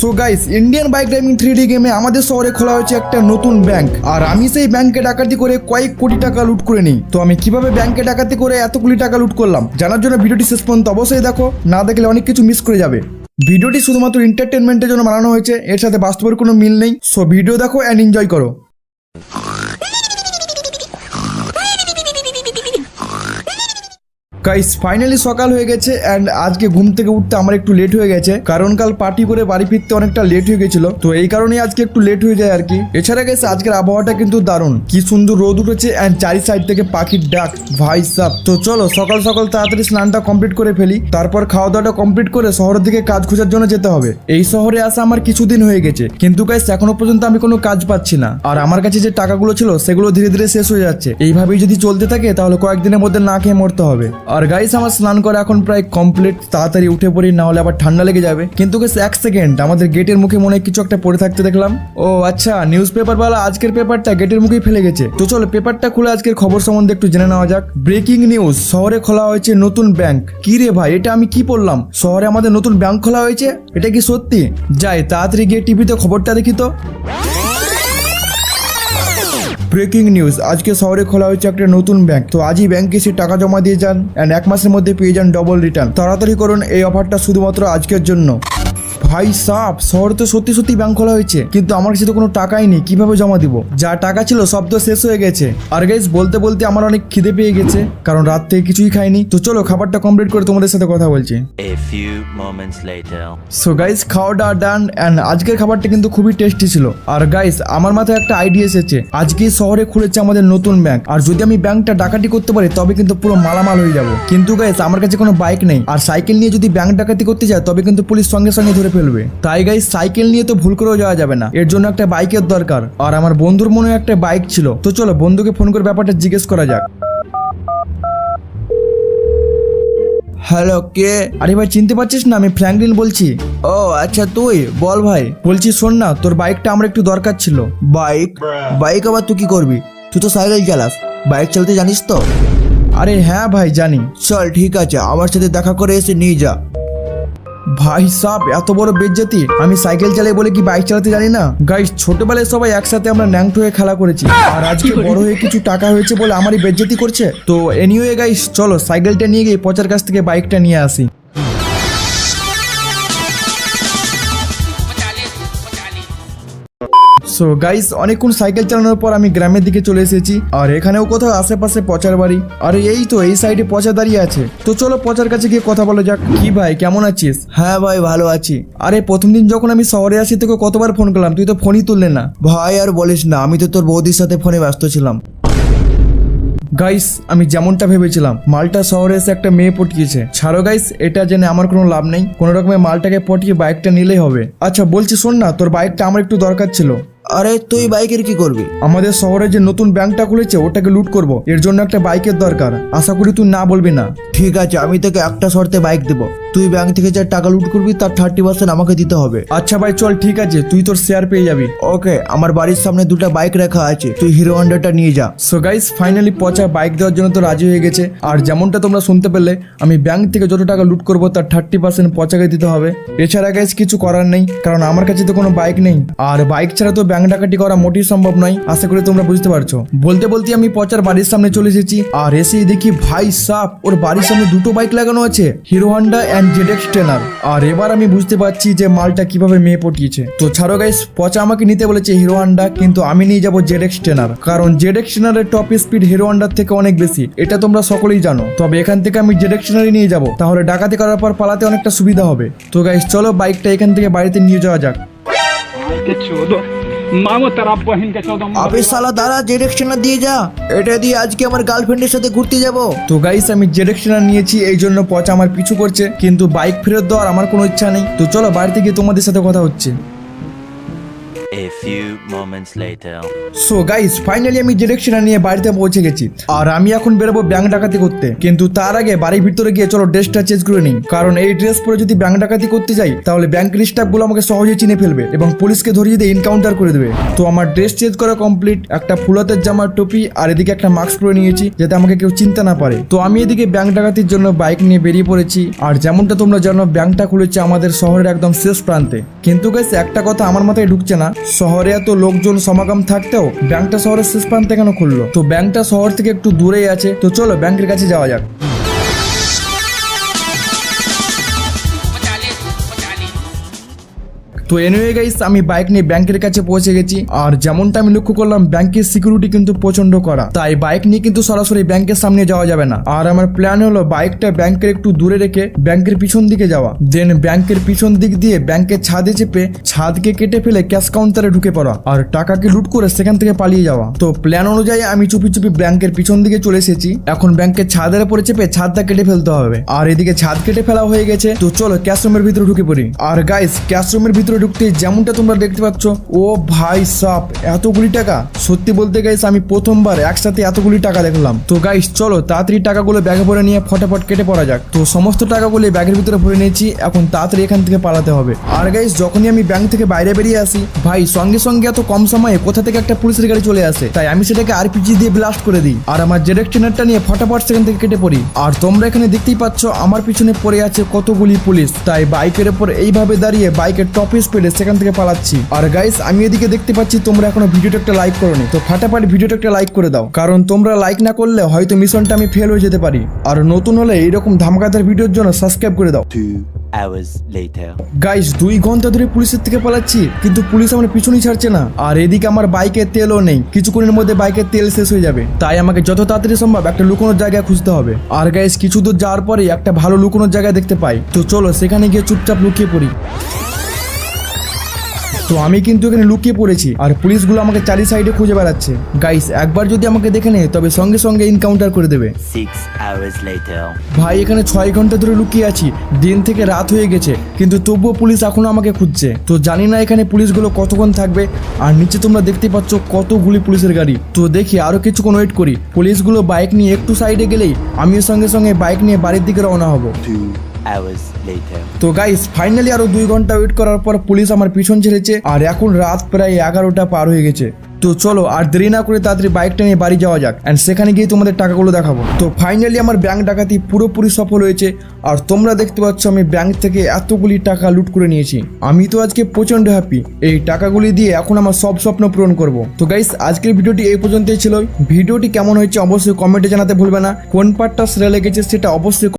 So guys Indian bike driving three D গেমে আমাদের শহরে খোলা হয়েছে একটা নতুন ব্যাংক আর আমি সেই ব্যাংকে ডাকাতি করে কয়েক কোটি টাকা লুট করে নিই। তো আমি কীভাবে ব্যাংকে ডাকাতি করে এত কোটি টাকা লুট করলাম? জানার জন্য ভিডিওটি শেষ পর্যন্ত অবশ্যই দেখো। না দেখলে অনেক কিছু মিস করে যাবে। ভিডিওটি শুধুমাত্র এন্টারটেনমেন্টের জন্য বানানো হয়েছে। এর সাথে বাস্তবের কোনো মিল নেই। সো ভিডিও দেখো অ্যান্ড এনজয় করো। গাইস ফাইনালি সকাল হয়ে গেছে অ্যান্ড আজকে ঘুম থেকে উঠতে আমার একটু লেট হয়ে গেছে। কারণ কাল পার্টি করে বাড়ি ফিরতে অনেকটা লেট হয়ে গেছিল। তো এই কারণেই আজকে একটু লেট হয়ে যায় আর কি এছাড়া গেছে আজকের আবহাওয়াটা কিন্তু দারুণ। কি সুন্দর রোদ উঠেছে অ্যান্ড চারি সাইড থেকে পাখির ডাক। ভাই সাপ তো চলো, সকাল সকাল তাড়াতাড়ি স্নানটা কমপ্লিট করে ফেলি। তারপর খাওয়া দাওয়াটা কমপ্লিট করে শহরের দিকে কাজ খোঁজার জন্য যেতে হবে। এই শহরে আসা আমার কিছুদিন হয়ে গেছে। কিন্তু গাইস এখনও পর্যন্ত আমি কোনো কাজ পাচ্ছি না। আর আমার কাছে যে টাকাগুলো ছিল, সেগুলো ধীরে ধীরে শেষ হয়ে যাচ্ছে। এইভাবেই যদি চলতে থাকে, তাহলে কয়েকদিনের মধ্যে না খেয়ে মরতে হবে। আর গাইস আমার স্নান করা এখন প্রায় কমপ্লিট তাড়াতাড়ি উঠে পড়ি, না হলে আবার ঠান্ডা লেগে যাবে। কিন্তু গাইস এক সেকেন্ড আমাদের গেটের মুখে মনে কিছু একটা পড়ে থাকতে দেখলাম। ও আচ্ছা নিউজ পেপার বালা, আজকের পেপারটা গেটের মুখেই ফেলে গেছে। তো চলো পেপারটা খুলে আজকের খবর সম্বন্ধে একটু জেনে নেওয়া যাক। ব্রেকিং নিউজ শহরে খোলা হয়েছে নতুন ব্যাংক কি রে ভাই, এটা আমি কি পড়লাম শহরে আমাদের নতুন ব্যাংক খোলা হয়েছে? এটা কি সত্যি? যাই, তাড়াতাড়ি গিয়ে টিভিতে খবরটা দেখি তো। Breaking news. আজকে শহরে খোলা হয়েছে একটা নতুন ব্যাংক তো আজই ব্যাংকে সে টাকা জমা দিয়ে যান অ্যান্ড এক মাসের মধ্যে পেয়ে যান ডবল রিটার্ন তাড়াতাড়ি করুন এই অফারটা শুধুমাত্র আজকের জন্য। ভাই সাপ শহরে তো সত্যি সত্যি ব্যাংক খোলা হয়েছে কিন্তু আমার কাছে তো কোনো টাকাই নেই কীভাবে জমা দিব? যা টাকা ছিল সব তো শেষ হয়ে গেছে। আর গাইস বলতে বলতে আমার অনেক খিদে পেয়ে গেছে কারণ রাত থেকে কিছুই খাইনি। তো চলো খাবারটা কমপ্লিট করে তোমাদের সাথে কথা বলছি. সো গাইস খাওয়া দাওয়া ডান অ্যান্ড আজকের খাবারটা কিন্তু খুবই টেস্টি ছিল। আর গাইস আমার মাথায় একটা আইডিয়া এসেছে। আজকে শহরে খুলেছে আমাদের নতুন ব্যাংক আর যদি আমি ব্যাংকটা ডাকাতি করতে পারি তবে কিন্তু পুরো মালামাল হয়ে যাব। কিন্তু গাইস আমার কাছে কোনো বাইক নেই। আর সাইকেল নিয়ে যদি ব্যাংক ডাকাতি করতে যায় তবে কিন্তু পুলিশ সঙ্গে সঙ্গে ধরে ফেলবে। তাই গাইস সাইকেল নিয়ে তো ভুল করেও যাওয়া যাবে না। এর জন্য একটা বাইকের দরকার। আর আমার বন্ধুর মনে একটা বাইক ছিল। তো চলো, বন্ধুকে ফোন করে ব্যাপারটা জিজ্ঞেস করা যাক। হ্যালো কে? আরে ভাই, চিনতে পারছিস না? আমি ফ্র্যাঙ্কলিন বলছি। ও আচ্ছা তুই? বল ভাই। বলছি, শোন না, তোর বাইকটা আমার একটু দরকার ছিল। বাইক বাইক আবার তুই কি করবি? তুই তো সাইকেল চালাস। বাইক চালাতে জানিস তো? আরে হ্যাঁ ভাই, জানি। চল, ঠিক আছে। আমার সাথে দেখা করে এসে নিয়ে যা। ভাই সাব এত বড় বেজ্জাতি। আমি সাইকেল চালাই বলে কি বাইক চালাতে জানি না? গাইস ছোটবেলায় সবাই একসাথে আমরা ন্যাংট হয়ে খেলা করেছি। আর আজকে বড় হয়ে কিছু টাকা হয়েছে বলে আমারই বেজ্জাতি করছে। তো এনিওয়ে গাইস চলো সাইকেলটা নিয়ে গিয়ে পচার কাছ থেকে বাইকটা নিয়ে আসি। সো গাইস অনেকক্ষণ সাইকেল চালানোর পর আমি গ্রামের দিকে চলে এসেছি। আর এখানেও কোথাও আশেপাশে পচার বাড়ি। আর এই তো এই সাইডে পচা দাঁড়িয়ে আছে। তো চলো পচার কাছে গিয়ে কথা বলা যাক। কি ভাই কেমন আছিস? হ্যাঁ ভাই ভালো আছি। আরে প্রথম দিন যখন আমি শহরে আসি তোকে কতবার ফোন করলাম? তুই তো ফোনই তুললে না। ভাই আর বলিস না আমি তো তোর বৌদির সাথে ফোনে ব্যস্ত ছিলাম। গাইস আমি যেমনটা ভেবেছিলাম মালটা শহরে এসে একটা মেয়ে পটিয়েছে। ছাড়ো গাইস এটা জেনে আমার কোনো লাভ নেই। কোনো রকমের মালটাকে পটিয়ে বাইকটা নিলেই হবে। আচ্ছা বলছি শোন না তোর বাইকটা আমার একটু দরকার ছিল। আরে তুই বাইকের কি করবি? আমাদের শহরে যে নতুন ব্যাংকটা খুলেছে ওটাকে লুট করব। এর জন্য একটা বাইকের দরকার। আশা করি তুই না বলবি না। ঠিক আছে আমি তোকে একটা শর্তে বাইক দেবো। তুই ব্যাংক থেকে যা টাকা লুট করবি তার থার্টি পার্সেন্ট আমাকে দিতে হবে। আচ্ছা ভাই চল ঠিক আছে তুই তোর শেয়ার পেয়ে যাবি। ওকে আমার বাড়ির সামনে দুটো বাইক রাখা আছে তুই হিরো হন্ডাটা নিয়ে যা। সো গাইস ফাইনালি পচা বাইক দেওয়ার জন্য তো রাজি হয়ে গেছে। আর যেমনটা তোমরা শুনতে পেলে আমি ব্যাংক থেকে যত টাকা লুট করব তার থার্টি পার্সেন্ট পচাকে দিতে হবে। এছাড়া গাইস কিছু করার নেই কারণ আমার কাছে তো কোনো বাইক নেই। আর বাইক ছাড়া তো ব্যাংক ডাকাতি করা মোটেই সম্ভব নয় আশা করি তোমরা বুঝতে পারছ। বলতে বলতে আমি পচার বাড়ির সামনে চলে এসেছি আর এসেই দেখি ভাই সাপ ওর বাড়ির সামনে দুটো বাইক লাগানো আছে। হিরো হন্ডা অ্যান্ড জেডেক্স আর এবার আমি বুঝতে পারছি যে মালটা কীভাবে মেয়ে পটিয়েছে। তো ছাড়ো গাইস পচা আমাকে নিতে বলেছে হিরো হন্ডা কিন্তু আমি নিয়ে যাব জেডেক্স টেনার কারণ জেডেক্স টেনারের টপ স্পিড হিরো হন্ডার থেকে অনেক বেশি। এটা তোমরা সকলেই জানো। তবে এখান থেকে আমি জেডেক্স টেনারই নিয়ে যাব। তাহলে ডাকাতি করার পর পালাতে অনেকটা সুবিধা হবে। তো গাইস চলো বাইকটা এখান থেকে বাড়িতে নিয়ে যাওয়া যাক। দিয়ে যা। এটা দিয়ে আজকে আমার গার্লফ্রেন্ডের সাথে ঘুরতে তো গাইস আমি নিয়েছি এই জন্য আমার পিছু করছে কিন্তু বাইক ফেরত দেওয়ার আমার কোনো ইচ্ছা নেই। তো চলো বাড়িতে গিয়ে তোমাদের সাথে কথা হচ্ছে। A few moments later. So guys finally আমি ডিরেকশন নিয়ে বাড়িতে পৌঁছে গেছি। আর আমি এখন বেরোবো ব্যাংক ডাকাতি করতে। কিন্তু তার আগে বাড়ির ভিতরে গিয়ে চলো ড্রেসটা চেঞ্জ করে নিই। কারণ এই ড্রেস পরে যদি ব্যাংক ডাকাতি করতে যাই, তাহলে ব্যাংকের স্টাফগুলো আমাকে সহজে চিনে ফেলবে এবং পুলিশকে ধরিয়ে দিয়ে এনকাউন্টার করে দেবে। তো আমার ড্রেস চেঞ্জ করা কমপ্লিট একটা ফুলাতের জামার টুপি আর এদিকে একটা মাস্ক পরে নিয়েছি, যাতে আমাকে কেউ চিনতে না পারে। তো আমি এদিকে ব্যাংক ডাকাতির জন্য বাইক নিয়ে বেরিয়ে পড়েছি। আর যেমনটা তোমরা জানো ব্যাংকটা খুলেছে আমাদের শহরের একদম শেষ প্রান্তে। কিন্তু গাইস একটা কথা আমার মাথায় ঢুকছে না। শহরে এত লোকজন সমাগম থাকতেও ব্যাংকটা শহরের শেষ প্রান্তে কেন খুললো? তো ব্যাংকটা শহর থেকে একটু দূরেই আছে, তো চলো ব্যাংকের কাছে যাওয়া যাক। তো এনিওয়ে গাইস আমি বাইক নিয়ে ব্যাংকের কাছে পৌঁছে গেছি। আর যেমনটা আমি লক্ষ্য করলাম ব্যাংকের সিকিউরিটি কিন্তু প্রচণ্ড করা তাই বাইক নিয়ে কিন্তু সরাসরি ব্যাংকের সামনে যাওয়া যাবে না। আর আমার প্ল্যান হলো বাইকটা ব্যাংকের একটু দূরে রেখে ব্যাংকের পিছন দিকে যাওয়া। দেন ব্যাংকের পিছন দিক দিয়ে ব্যাংকের ছাদে চেপে ছাদকে কেটে ফেলে ক্যাশ কাউন্টারে ঢুকে পড়া আর টাকাকে লুট করে সেখান থেকে পালিয়ে যাওয়া। তো প্ল্যান অনুযায়ী আমি চুপি চুপি ব্যাংকের পিছন দিকে চলে এসেছি। এখন ব্যাংকের ছাদের উপরে চেপে ছাদটা কেটে ফেলতে হবে। আর এদিকে ছাদ কেটে ফেলা হয়ে গেছে। তো চলো ক্যাশ রুমের ভিতরে ঢুকে পড়ি। আর গাইস ক্যাশ রুমের ভিতরে ঢুকতে যেমনটা তোমরা দেখতে পাচ্ছ, ও ভাই সাপ, এতগুলি টাকা? সত্যি বলতে গাইস আমি প্রথমবার একসাথে এতগুলি টাকা দেখলাম। তো গাইস চলো তাড়াতাড়ি টাকাগুলো ব্যাগে ভরে নিয়ে ফটাফট কেটে পড়া যাক। তো সমস্ত টাকাগুলো ব্যাগের ভিতরে ভরে নিয়েছি, এখন তাড়াতাড়ি এখান থেকে পালাতে হবে। আর গাইস যখনই আমি ব্যাংক থেকে বাইরে বেরিয়ে আসি, ভাই, সঙ্গে সঙ্গে এত কম সময়ে কোথা থেকে একটা পুলিশের গাড়ি চলে আসে? তাই আমি সেটাকে আরপিজি দিয়ে ব্লাস্ট করে দিই। আর আমার ডিরেক্টনেটটা নিয়ে ফটাফট সেখান থেকে কেটে পড়ি। আর তোমরা এখানে দেখতেই পাচ্ছ, আমার পিছনে পড়ে আছে কতগুলি পুলিশ। তাই বাইকের উপর এইভাবে দাঁড়িয়ে বাইকের টপ স্পিডে সেখান থেকে পালাচ্ছি। আর গাইস আমি এদিকে দেখতে পাচ্ছি তোমরা এখনও ভিডিওটা একটা লাইক করোনি। তো ফাটাফাট ভিডিওটা একটা লাইক করে দাও। কারণ তোমরা লাইক না করলে হয়তো মিশনটা আমি ফেল হয়ে যেতে পারি। আর নতুন হলে এইরকম ধামাকাদার ভিডিওর জন্য সাবস্ক্রাইব করে দাও. গাইস দুই ঘণ্টা ধরে পুলিশের থেকে পালাচ্ছি কিন্তু পুলিশ আমার পিছনই ছাড়ছে না। আর এদিকে আমার বাইকের তেলও নেই। কিছুক্ষণের মধ্যে বাইকের তেল শেষ হয়ে যাবে। তাই আমাকে যত তাড়াতাড়ি সম্ভব একটা লুকোনোর জায়গা খুঁজতে হবে। আর গাইস কিছু দূর যাওয়ার পরে একটা ভালো লুকোনোর জায়গা দেখতে পাই। তো চলো সেখানে গিয়ে চুপচাপ লুকিয়ে পড়ি। তো আমি কিন্তু এখানে লুকিয়ে পড়েছি আর পুলিশগুলো আমাকে চারি সাইডে খুঁজে বেড়াচ্ছে। গাইস একবার যদি আমাকে দেখে নেয় তবে সঙ্গে সঙ্গে এনকাউন্টার করে দেবে। Six hours later. ভাই এখানে ছয় ঘণ্টা ধরে লুকিয়ে আছি দিন থেকে রাত হয়ে গেছে কিন্তু তবুও পুলিশ এখনও আমাকে খুঁজছে। তো জানি না এখানে পুলিশগুলো কতক্ষণ থাকবে আর নিচে তোমরা দেখতে পাচ্ছ কতগুলি পুলিশের গাড়ি। তো দেখি আরও কিছুক্ষণ ওয়েট করি। পুলিশগুলো বাইক নিয়ে একটু সাইডে গেলেই আমিও সঙ্গে সঙ্গে বাইক নিয়ে বাড়ির দিকে রওনা হব। Hours later. তো গাইস ফাইনালি আরও দুই ঘণ্টা ওয়েট করার পর পুলিশ আমার পিছন ছেড়েছে, আর এখন রাত প্রায় এগারোটা পার হয়ে গেছে। তো চলো, আর দেরি না করে তাড়াতাড়ি বাইকটা নিয়ে বাড়ি যাওয়া যাক অ্যান্ড সেখানে গিয়ে তোমাদের টাকাগুলো দেখাবো। তো ফাইনালি আমার ব্যাংক ডাকাতি পুরোপুরি সফল হয়েছে, আর তোমরা দেখতে পাচ্ছ আমি ব্যাংক থেকে এতগুলি টাকা লুট করে নিয়েছি। আমি তো আজকে প্রচণ্ড হ্যাপি এই টাকাগুলি দিয়ে এখন আমার সব স্বপ্ন পূরণ করব। তো গাইস আজকের ভিডিওটি এই পর্যন্তই ছিল। ভিডিওটি কেমন হয়েছে অবশ্যই কমেন্টে জানাতে ভুলবে না। কোন পার্টটা সেরা লেগেছে সেটা অবশ্যই